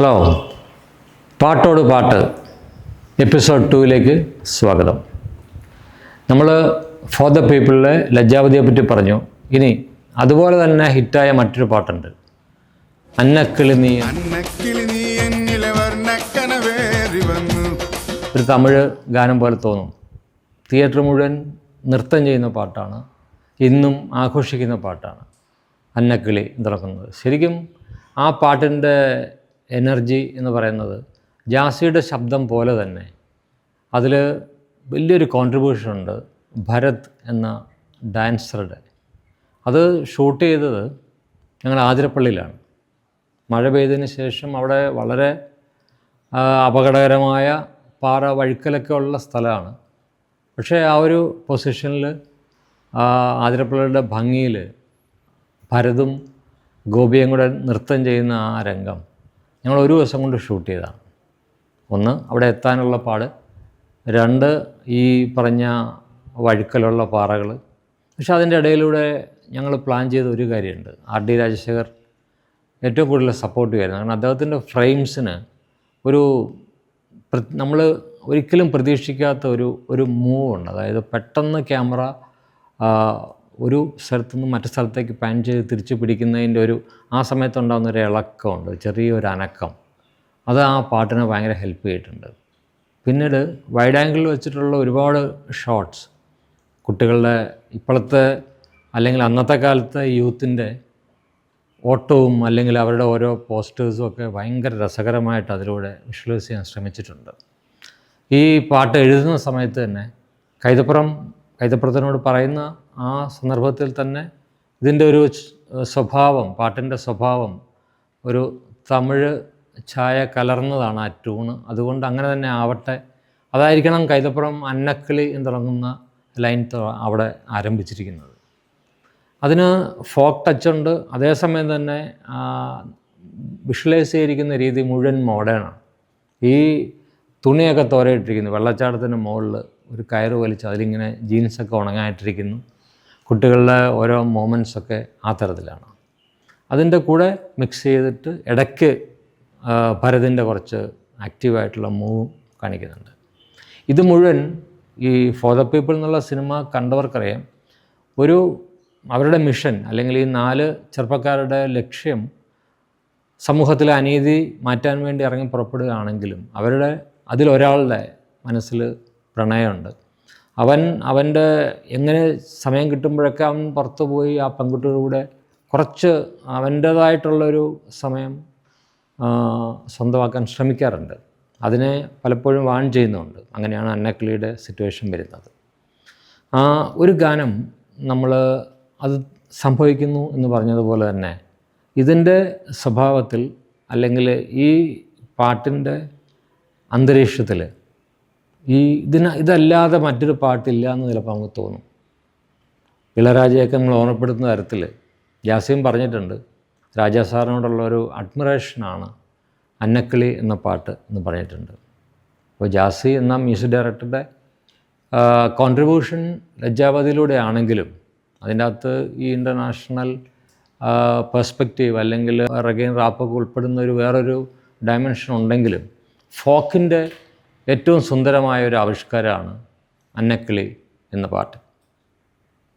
Hello. പാട്ടോട് പാട്ട്. Episode ടൂവിലേക്ക് സ്വാഗതം. നമ്മൾ ഫോർ ദ പീപ്പിളിലെ ലജ്ജാവതിയെ പറ്റി പറഞ്ഞു. ഇനി അതുപോലെ തന്നെ ഹിറ്റായ മറ്റൊരു പാട്ടുണ്ട്. അന്നക്കിളി നീ ഒരു തമിഴ് ഗാനം പോലെ തോന്നും. തിയേറ്റർ മുഴുവൻ നൃത്തം ചെയ്യുന്ന പാട്ടാണ്. ഇന്നും ആഘോഷിക്കുന്ന പാട്ടാണ്. അന്നക്കിളി തുടങ്ങുന്നത്. ശരിക്കും ആ പാട്ടിന്റെ എനർജി എന്ന് പറയുന്നത് ജാസിയുടെ ശബ്ദം പോലെ തന്നെ. അതിൽ വലിയൊരു കോൺട്രിബ്യൂഷൻ ഉണ്ട് ഭരത് എന്ന ഡാൻസറുടെ അത് ഷൂട്ട് ചെയ്തത് ഞങ്ങൾ ആതിരപ്പള്ളിയിലാണ്. മഴ പെയ്തതിന് ശേഷം അവിടെ വളരെ അപകടകരമായ പാറ വഴുക്കലൊക്കെ ഉള്ള സ്ഥലമാണ്. പക്ഷേ ആ ഒരു പൊസിഷനിൽ ആതിരപ്പള്ളിയുടെ ഭംഗിയിൽ ഭരതും ഗോപിയും കൂടെ നൃത്തം ചെയ്യുന്ന ആ രംഗം ഞങ്ങൾ ഒരു ദിവസം കൊണ്ട് ഷൂട്ട് ചെയ്തതാണ്. ഒന്ന് അവിടെ എത്താനുള്ള പാട്. രണ്ട് ഈ പറഞ്ഞ വഴുക്കലുള്ള പാറകൾ. പക്ഷേ അതിന്റെ ഇടയിലൂടെ ഞങ്ങൾ പ്ലാൻ ചെയ്ത ഒരു കാര്യമുണ്ട്. ആർ ഡി രാജശേഖർ ഏറ്റവും കൂടുതൽ സപ്പോർട്ട് ചെയ്യുന്നത് കാരണം അദ്ദേഹത്തിന്റെ ഫ്രെയിംസിന് ഒരു നമ്മൾ ഒരിക്കലും പ്രതീക്ഷിക്കാത്ത ഒരു ഒരു മൂവ് ഉണ്ട്. അതായത് പെട്ടെന്ന് ക്യാമറ ഒരു സ്ഥലത്തു നിന്ന് മറ്റു സ്ഥലത്തേക്ക് പാൻ ചെയ്ത് തിരിച്ചു പിടിക്കുന്നതിന്റെ ഒരു ആ സമയത്തുണ്ടാകുന്ന ഒരു ഇളക്കമുണ്ട് ചെറിയൊരു അനക്കം. അത് ആ പാട്ടിനെ ഭയങ്കര ഹെൽപ്പ് ചെയ്തിട്ടുണ്ട്. പിന്നീട് വൈഡ് ആംഗിളിൽ വെച്ചിട്ടുള്ള ഒരുപാട് ഷോട്ട്സ് കുട്ടികളുടെ ഇപ്പോഴത്തെ അല്ലെങ്കിൽ അന്നത്തെ കാലത്തെ യൂത്തിന്റെ ഓട്ടവും അല്ലെങ്കിൽ അവരുടെ ഓരോ പോസ്റ്റേഴ്സും ഒക്കെ ഭയങ്കര രസകരമായിട്ട് അതിലൂടെ വിഷ്വലൈസ് ചെയ്യാൻ ശ്രമിച്ചിട്ടുണ്ട്. ഈ പാട്ട് എഴുതുന്ന സമയത്ത് തന്നെ കൈതപ്പുറം കൈതപ്പുറത്തിനോട് പറയുന്ന ആ സന്ദർഭത്തിൽ തന്നെ ഇതിന്റെ ഒരു സ്വഭാവം പാട്ടിന്റെ സ്വഭാവം ഒരു തമിഴ് ഛായ കലർന്നതാണ് ആ ട്യൂണ്. അതുകൊണ്ട് അങ്ങനെ തന്നെ ആവട്ടെ. അതായിരിക്കണം കൈതപ്പുറം അന്നക്കിളി എന്ന് തുടങ്ങുന്ന ലൈൻ അവിടെ ആരംഭിച്ചിരിക്കുന്നത്. അതിന് ഫോക്ക് ടച്ച് ഉണ്ട്. അതേസമയം തന്നെ വിഷ്വലൈസ് ചെയ്തിരിക്കുന്ന രീതി മുഴുവൻ മോഡേണാണ് ഈ തുണിയൊക്കെ തോരയിട്ടിരിക്കുന്നു. വെള്ളച്ചാട്ടത്തിന്റെ മുകളിൽ ഒരു കയറ് വലിച്ച് അതിലിങ്ങനെ ജീൻസൊക്കെ ഉണങ്ങായിട്ടിരിക്കുന്നു. കുട്ടികളുടെ ഓരോ മൊമെൻസൊക്കെ ആ തരത്തിലാണ്. അതിന്റെ കൂടെ മിക്സ് ചെയ്തിട്ട് ഇടയ്ക്ക് ഭരതിന്റെ കുറച്ച് ആക്റ്റീവായിട്ടുള്ള മൂവ് കാണിക്കുന്നുണ്ട്. ഇത് മുഴുവൻ ഈ ഫോർ ദ പീപ്പിൾ എന്നുള്ള സിനിമ കണ്ടവർക്കറിയാം. ഒരു അവരുടെ മിഷൻ അല്ലെങ്കിൽ ഈ നാല് ചെറുപ്പക്കാരുടെ ലക്ഷ്യം സമൂഹത്തിലെ അനീതി മാറ്റാൻ വേണ്ടി ഇറങ്ങി പുറപ്പെടുകയാണെങ്കിലും അവരുടെ അതിലൊരാളുടെ മനസ്സിൽ പ്രണയമുണ്ട്. അവൻ അവന്റെ എങ്ങനെ സമയം കിട്ടുമ്പോഴൊക്കെ അവൻ പുറത്തു പോയി ആ പെൺകുട്ടിയുടെ കൂടെ കുറച്ച് അവന്റേതായിട്ടുള്ളൊരു സമയം സ്വന്തമാക്കാൻ ശ്രമിക്കാറുണ്ട്. അതിനെ പലപ്പോഴും വാൺ ചെയ്യുന്നുണ്ട്. അങ്ങനെയാണ് അന്നക്കിളിയുടെ സിറ്റുവേഷൻ വരുന്നത്. ആ ഒരു ഗാനം നമ്മൾ അത് സംഭവിക്കുന്നു എന്ന് പറഞ്ഞതുപോലെ തന്നെ ഇതിന്റെ സ്വഭാവത്തിൽ അല്ലെങ്കിൽ ഈ പാട്ടിന്റെ അന്തരീക്ഷത്തിൽ ഈ ഇതിന് ഇതല്ലാതെ മറ്റൊരു പാട്ടില്ല എന്ന് ചിലപ്പോൾ നമുക്ക് തോന്നും. ഇളരാജയൊക്കെ നമ്മൾ ഓർമ്മപ്പെടുത്തുന്ന തരത്തിൽ ജാസിയും പറഞ്ഞിട്ടുണ്ട് രാജാ സാറിനോടുള്ള ഒരു അഡ്മിറേഷനാണ് അന്നക്കിളി എന്ന പാട്ട് എന്ന് പറഞ്ഞിട്ടുണ്ട്. അപ്പോൾ ജാസി എന്ന മ്യൂസിക് ഡയറക്ടറുടെ കോൺട്രിബ്യൂഷൻ ലജ്ജാവതിയിലൂടെ ആണെങ്കിലും അതിന്റെ അകത്ത് ഈ ഇന്റർനാഷണൽ പെർസ്പെക്റ്റീവ് അല്ലെങ്കിൽ റഗൈൻ റാപ്പൊക്കെ ഉൾപ്പെടുന്ന ഒരു വേറൊരു ഡയമെൻഷൻ ഉണ്ടെങ്കിലും ഫോക്കിന്റെ ഏറ്റവും സുന്ദരമായ ഒരു ആവിഷ്കാരമാണ് അന്നക്കിളി എന്ന പാട്ട്.